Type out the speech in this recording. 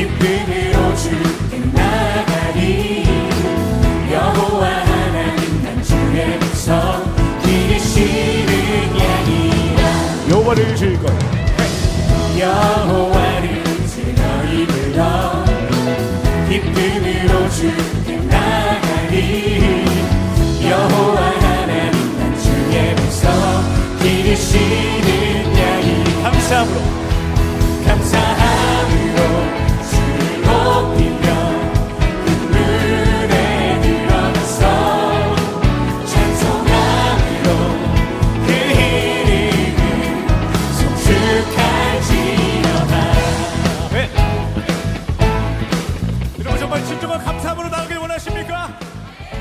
깊은 으로 주께 나가리. 여호와 하나님 난 주의 백성 기르시는 양이라. 여호와를 즐거이 여호와를 즐거이 불러 기쁨으로 주께 나가리. 여호와 하나님 난 주의 백성 기르시는 양이 감사함으로. 다음으로 나오길 원하십니까?